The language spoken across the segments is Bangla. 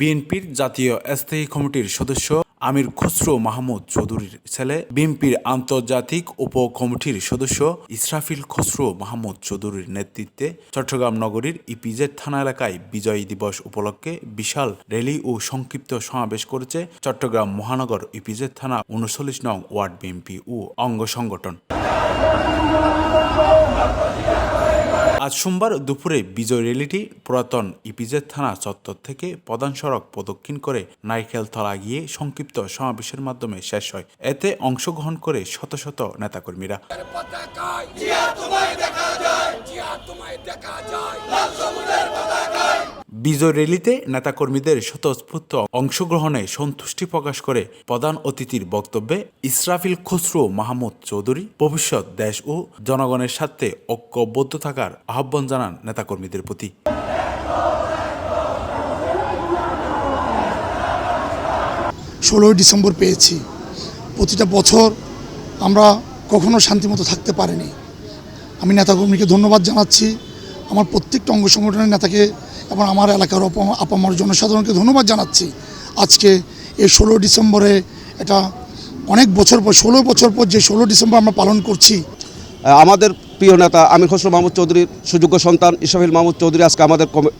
বিএনপির জাতীয় স্থায়ী কমিটির সদস্য আমির খসরু মাহমুদ চৌধুরীর ছেলে, বিএনপির আন্তর্জাতিক উপকমিটির সদস্য ইসরাফিল খসরু মাহমুদ চৌধুরীর নেতৃত্বে চট্টগ্রাম নগরীর ইপিজেড থানা এলাকায় বিজয় দিবস উপলক্ষে বিশাল র্যালি ও সংক্ষিপ্ত সমাবেশ করেছে চট্টগ্রাম মহানগর ইপিজেড থানা উনচল্লিশ নং ওয়ার্ড বিএনপি ও অঙ্গ সংগঠন। আজ সোমবার দুপুরে বিজয় র্যালিটি পুরাতন ইপিজেড থানা চত্বর থেকে প্রধান সড়ক প্রদক্ষিণ করে নারিকেলতলা গিয়ে সংক্ষিপ্ত সমাবেশের মাধ্যমে শেষ হয়। এতে অংশগ্রহণ করে শত শত নেতাকর্মীরা। দেখা যায় বিজয় র্যালিতে নেতাকর্মীদের স্বতঃস্ফূর্ত অংশগ্রহণে সন্তুষ্টি প্রকাশ করে প্রধান অতিথির বক্তব্যে ইসরাফিল খসরু মাহমুদ চৌধুরী। ভবিষ্যৎ দেশ ও জনগণের স্বার্থে ঐক্যবদ্ধ থাকার আহ্বান জানান নেতাকর্মীদের প্রতি। ষোলোই ডিসেম্বর পেয়েছি। প্রতিটা বছর আমরা কখনো শান্তিমতো থাকতে পারিনি। আমি নেতাকর্মীকে ধন্যবাদ জানাচ্ছি। আমার প্রত্যেকটা অঙ্গ সংগঠনের নেতাকে এবং আমার এলাকার অপ- আপামর জনসাধারণকে ধন্যবাদ জানাচ্ছি। আজকে এই ষোলো ডিসেম্বরে এটা অনেক বছর পর ষোলো বছর পর যে ষোলো ডিসেম্বর আমরা পালন করছি। আমাদের প্রিয় নেতা আমির খসরু মাহমুদ চৌধুরীর সুযোগ্য সন্তান ইসরাফিল মাহমুদ চৌধুরী আজকে আমাদের কমি-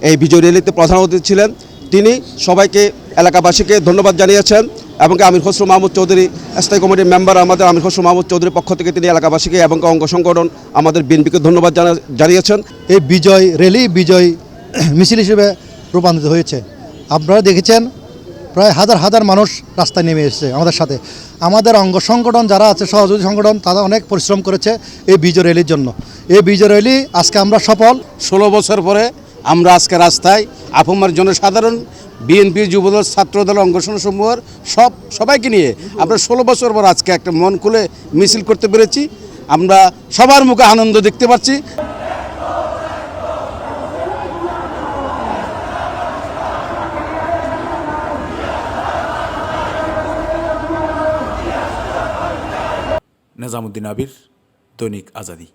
এই বিজয় র্যালিতে প্রধান অতিথি ছিলেন। তিনি সবাইকে এলাকাবাসীকে ধন্যবাদ জানিয়েছেন এবং আমির খসরু মাহমুদ চৌধুরী স্থায়ী কমিটির মেম্বার আমাদের আমির খসরু মাহমুদ চৌধুরীর পক্ষ থেকে তিনি এলাকাবাসীকে এবং অঙ্গ সংগঠন আমাদের বিএনপিকে ধন্যবাদ জানা- জানিয়েছেন। এই বিজয় র্যালি বিজয় মিছিল হিসেবে রূপান্তরিত হয়েছে। আপনারা দেখেছেন, প্রায় হাজার হাজার মানুষ রাস্তায় নেমে এসেছে আমাদের সাথে। আমাদের অঙ্গ সংগঠন যারা আছে, সহযোগী সংগঠন, তারা অনেক পরিশ্রম করেছে এই বিজয় র্যালির জন্য। এই বিজয় র্যালি আজকে আমরা সফল। ষোলো বছর পরে আমরা আজকে রাস্তায় আপামার জনসাধারণ, বিএনপি যুবদল, ছাত্রদল অঙ্গসন সমূহের সব সবাইকে নিয়ে আমরা ষোলো বছর পর আজকে একটা মন খুলে মিছিল করতে পেরেছি। আমরা সবার মুখে আনন্দ দেখতে পাচ্ছি। নেজামুদ্দিন আবির দৈনিক আজাদি